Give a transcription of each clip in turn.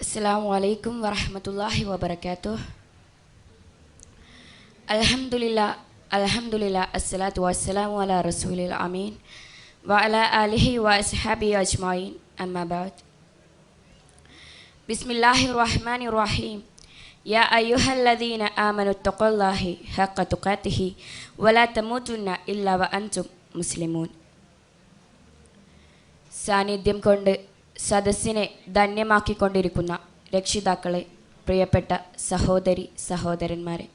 Assalamualaikum warahmatullahi wabarakatuh. Alhamdulillah, alhamdulillah, assalatu wassalamu ala rasulil amin wa ala alihi wa ashabi ajmain amma ba'd. Bismillahirrahmanirrahim. Ya ayyuhalladzina amanu taqullahi haqqa tuqatih wa la tamutunna illa wa antum muslimun. സാന്നിധ്യം കൊണ്ട് സദസ്സിനെ ധന്യമാക്കിക്കൊണ്ടിരിക്കുന്ന രക്ഷിതാക്കളെ പ്രിയപ്പെട്ട സഹോദരി സഹോദരന്മാരെ.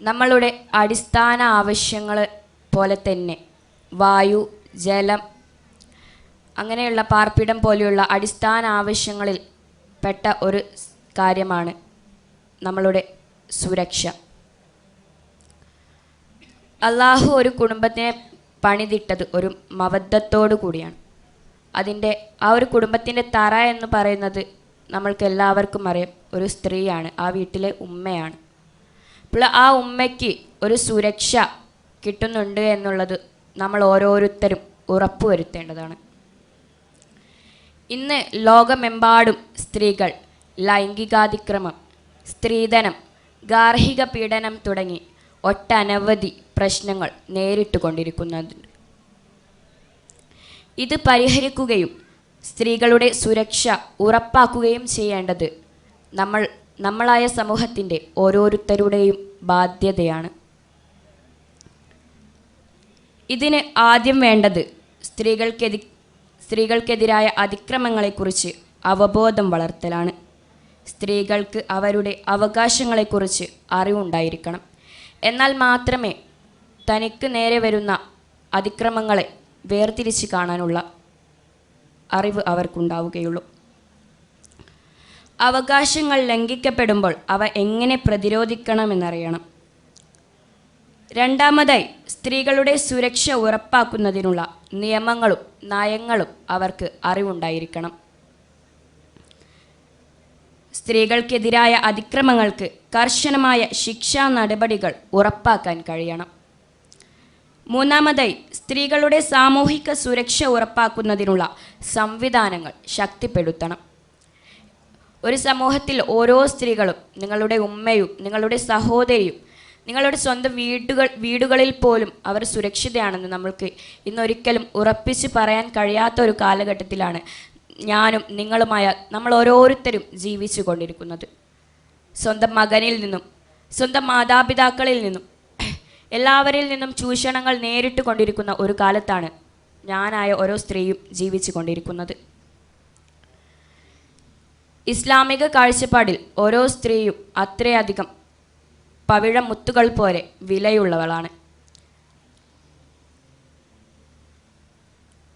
നമ്മളുടെ അടിസ്ഥാന ആവശ്യങ്ങൾ പോലെ തന്നെ വായു ജലം അങ്ങനെയുള്ള പാർപ്പിടം പോലെയുള്ള അടിസ്ഥാന ആവശ്യങ്ങളിൽ പെട്ട ഒരു കാര്യമാണ് നമ്മളുടെ സുരക്ഷ. അള്ളാഹു ഒരു കുടുംബത്തിനെ പണിതിട്ടത് ഒരു മവദ്ധത്തോടു കൂടിയാണ്. അതിന്റെ ആ ഒരു കുടുംബത്തിന്റെ തറ എന്ന് പറയുന്നത് നമ്മൾക്ക് എല്ലാവർക്കും അറിയാം. ഒരു സ്ത്രീയാണ് ആ വീട്ടിലെ ഉമ്മയാണ്. അപ്പോൾ ആ ഉമ്മയ്ക്ക് ഒരു സുരക്ഷ കിട്ടുന്നുണ്ട് എന്നുള്ളത് നമ്മൾ ഓരോരുത്തരും ഉറപ്പുവരുത്തേണ്ടതാണ്. ഇന്ന് ലോകമെമ്പാടും സ്ത്രീകൾ ലൈംഗികാതിക്രമം സ്ത്രീധനം ഗാർഹിക പീഡനം തുടങ്ങി ഒട്ടനവധി പ്രശ്നങ്ങൾ നേരിട്ട് കൊണ്ടിരിക്കുന്നത് ഇത് പരിഹരിക്കുകയും സ്ത്രീകളുടെ സുരക്ഷ ഉറപ്പാക്കുകയും ചെയ്യേണ്ടത് നമ്മൾ നമ്മളായ സമൂഹത്തിന്റെ ഓരോരുത്തരുടെയും ബാധ്യതയാണ്. ഇതിന് ആദ്യം വേണ്ടത് സ്ത്രീകൾക്കെതി സ്ത്രീകൾക്കെതിരായ അതിക്രമങ്ങളെക്കുറിച്ച് അവബോധം വളർത്തലാണ്. സ്ത്രീകൾക്ക് അവരുടെ അവകാശങ്ങളെക്കുറിച്ച് അറിവുണ്ടായിരിക്കണം. എന്നാൽ മാത്രമേ തനിക്ക് നേരെ വരുന്ന അതിക്രമങ്ങളെ വേർതിരിച്ച് കാണാനുള്ള അറിവ് അവർക്കുണ്ടാവുകയുള്ളൂ. അവകാശങ്ങൾ ലംഘിക്കപ്പെടുമ്പോൾ അവ എങ്ങനെ പ്രതിരോധിക്കണമെന്നറിയണം. രണ്ടാമതായി സ്ത്രീകളുടെ സുരക്ഷ ഉറപ്പാക്കുന്നതിനുള്ള നിയമങ്ങളും നയങ്ങളും അവർക്ക് അറിവുണ്ടായിരിക്കണം. സ്ത്രീകൾക്കെതിരായ അതിക്രമങ്ങൾക്ക് കർശനമായ ശിക്ഷാ നടപടികൾ ഉറപ്പാക്കാൻ കഴിയണം. മൂന്നാമതായി സ്ത്രീകളുടെ സാമൂഹിക സുരക്ഷ ഉറപ്പാക്കുന്നതിനുള്ള സംവിധാനങ്ങൾ ശക്തിപ്പെടുത്തണം. ഒരു സമൂഹത്തിൽ ഓരോ സ്ത്രീകളും നിങ്ങളുടെ ഉമ്മയും നിങ്ങളുടെ സഹോദരിയും നിങ്ങളുടെ സ്വന്തം വീടുകൾ വീടുകളിൽ പോലും അവർ സുരക്ഷിതയാണെന്ന് നമ്മൾക്ക് ഇന്നൊരിക്കലും ഉറപ്പിച്ച് പറയാൻ കഴിയാത്ത ഒരു കാലഘട്ടത്തിലാണ് ഞാനും നിങ്ങളുമായ നമ്മൾ ഓരോരുത്തരും ജീവിച്ചു കൊണ്ടിരിക്കുന്നത് സ്വന്തം മകനിൽ നിന്നും സ്വന്തം മാതാപിതാക്കളിൽ നിന്നും എല്ലാവരിൽ നിന്നും ചൂഷണങ്ങൾ നേരിട്ട് കൊണ്ടിരിക്കുന്ന ഒരു കാലത്താണ് ഞാനായ ഓരോ സ്ത്രീയും ജീവിച്ചു കൊണ്ടിരിക്കുന്നത്. ഇസ്ലാമിക കാഴ്ചപ്പാടിൽ ഓരോ സ്ത്രീയും അത്രയധികം പവിഴ മുത്തുകൾ പോലെ വിലയുള്ളവളാണ്.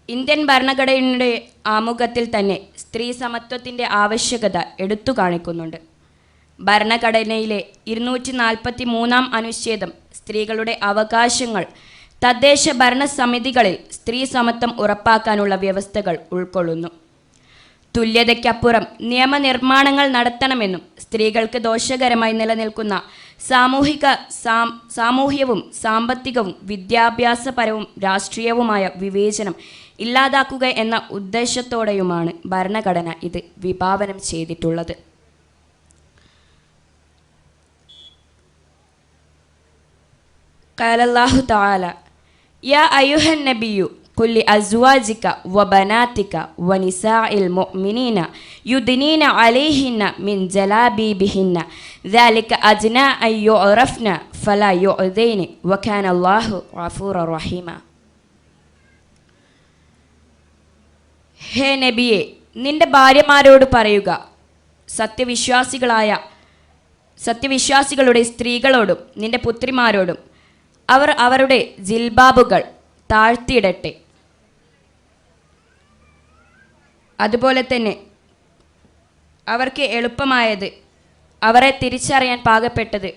ഇന്ത്യൻ ഭരണഘടനയുടെ ആമുഖത്തിൽ തന്നെ സ്ത്രീ സമത്വത്തിന്റെ ആവശ്യകത എടുത്തു കാണിക്കുന്നുണ്ട്. ഭരണഘടനയിലെ ഇരുന്നൂറ്റി നാൽപ്പത്തി മൂന്നാം അനുച്ഛേദം സ്ത്രീകളുടെ അവകാശങ്ങൾ തദ്ദേശ ഭരണ സമിതികളിൽ സ്ത്രീ സമത്വം ഉറപ്പാക്കാനുള്ള വ്യവസ്ഥകൾ ഉൾക്കൊള്ളുന്നു. തുല്യതയ്ക്കപ്പുറം നിയമനിർമ്മാണങ്ങൾ നടത്തണമെന്നും സ്ത്രീകൾക്ക് ദോഷകരമായി നിലനിൽക്കുന്ന സാമൂഹിക സാമൂഹ്യവും സാമ്പത്തികവും വിദ്യാഭ്യാസപരവും രാഷ്ട്രീയവുമായ വിവേചനം ഇല്ലാതാക്കുക എന്ന ഉദ്ദേശത്തോടെയുമാണ് ഭരണഘടന ഇത് വിഭാവനം ചെയ്തിട്ടുള്ളത്. قال الله تعالى يا أيها النبي قل لأزواجك وبناتك ونساء المؤمنين يدنين عليهن من جلابيبهن ذلك أدنى أن يعرفن فلا يؤذين وكان الله غفورا رحيما ഹേ നബിയെ നിന്റെ ഭാര്യമാരോട് പറയുക സത്യവിശ്വാസികളായ സത്യവിശ്വാസികളുടെ സ്ത്രീകളോടും നിന്റെ പുത്രിമാരോടും അവർ അവരുടെ ജിൽബാബുകൾ താഴ്ത്തിയിടട്ടെ. അതുപോലെ തന്നെ അവർക്ക് എളുപ്പമായത് അവരെ തിരിച്ചറിയാൻ പാകപ്പെട്ടത്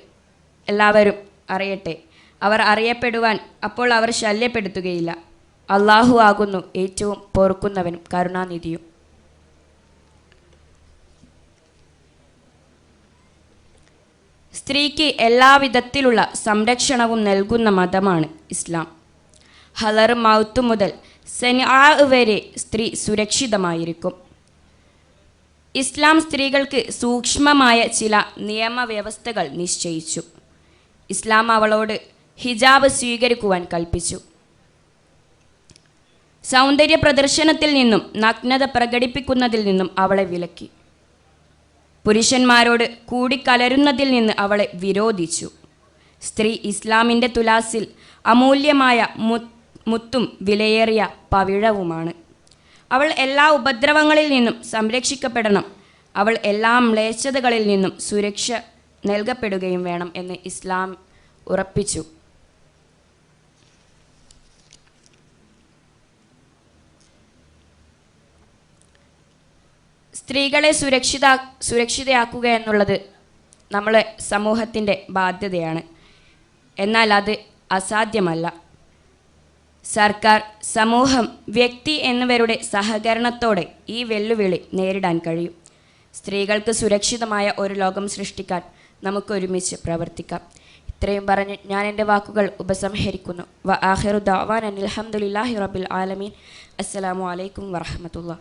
എല്ലാവരും അറിയട്ടെ. അവർ അറിയപ്പെടുവാൻ അപ്പോൾ അവർ ശല്യപ്പെടുത്തുകയില്ല. അള്ളാഹു ആകുന്നു ഏറ്റവും പൊറുക്കുന്നവനും കരുണാനിധിയും. സ്ത്രീക്ക് എല്ലാവിധത്തിലുള്ള സംരക്ഷണവും നൽകുന്ന മതമാണ് ഇസ്ലാം. ഹലർ മൗത്ത് മുതൽ സെനാ വരെ സ്ത്രീ സുരക്ഷിതമായിരിക്കും. ഇസ്ലാം സ്ത്രീകൾക്ക് സൂക്ഷ്മമായ ചില നിയമവ്യവസ്ഥകൾ നിശ്ചയിച്ചു. ഇസ്ലാം അവളോട് ഹിജാബ് സ്വീകരിക്കുവാൻ കൽപ്പിച്ചു. സൗന്ദര്യ പ്രദർശനത്തിൽ നിന്നും നഗ്നത പ്രകടിപ്പിക്കുന്നതിൽ നിന്നും അവളെ വിലക്കി. പുരുഷന്മാരോട് കൂടിക്കലരുന്നതിൽ നിന്ന് അവളെ വിരോധിച്ചു. സ്ത്രീ ഇസ്ലാമിന്റെ തുലാസിൽ അമൂല്യമായ മുത്തും വിലയേറിയ പവിഴവുമാണ്. അവൾ എല്ലാ ഉപദ്രവങ്ങളിൽ നിന്നും സംരക്ഷിക്കപ്പെടണം. അവൾ എല്ലാ മ്ലേച്ഛതകളിൽ നിന്നും സുരക്ഷ നൽകപ്പെടുകയും വേണം എന്ന് ഇസ്ലാം ഉറപ്പിച്ചു. സ്ത്രീകളെ സുരക്ഷിത സുരക്ഷിതയാക്കുക എന്നുള്ളത് നമ്മളെ സമൂഹത്തിന്റെ ബാധ്യതയാണ്. എന്നാൽ അത് അസാധ്യമല്ല. സർക്കാർ സമൂഹം വ്യക്തി എന്നിവരുടെ സഹകരണത്തോടെ ഈ വെല്ലുവിളി നേരിടാൻ കഴിയും. സ്ത്രീകൾക്ക് സുരക്ഷിതമായ ഒരു ലോകം സൃഷ്ടിക്കാൻ നമുക്കൊരുമിച്ച് പ്രവർത്തിക്കാം. ഇത്രയും പറഞ്ഞ് ഞാൻ എന്റെ വാക്കുകൾ ഉപസംഹരിക്കുന്നു. വ ആഹിറു ദാവാൻ അനിൽഹമുല്ലാഹി റബിൽ ആലമീൻ. അസ്സലാമു അലൈക്കും വറഹമത്തുള്ള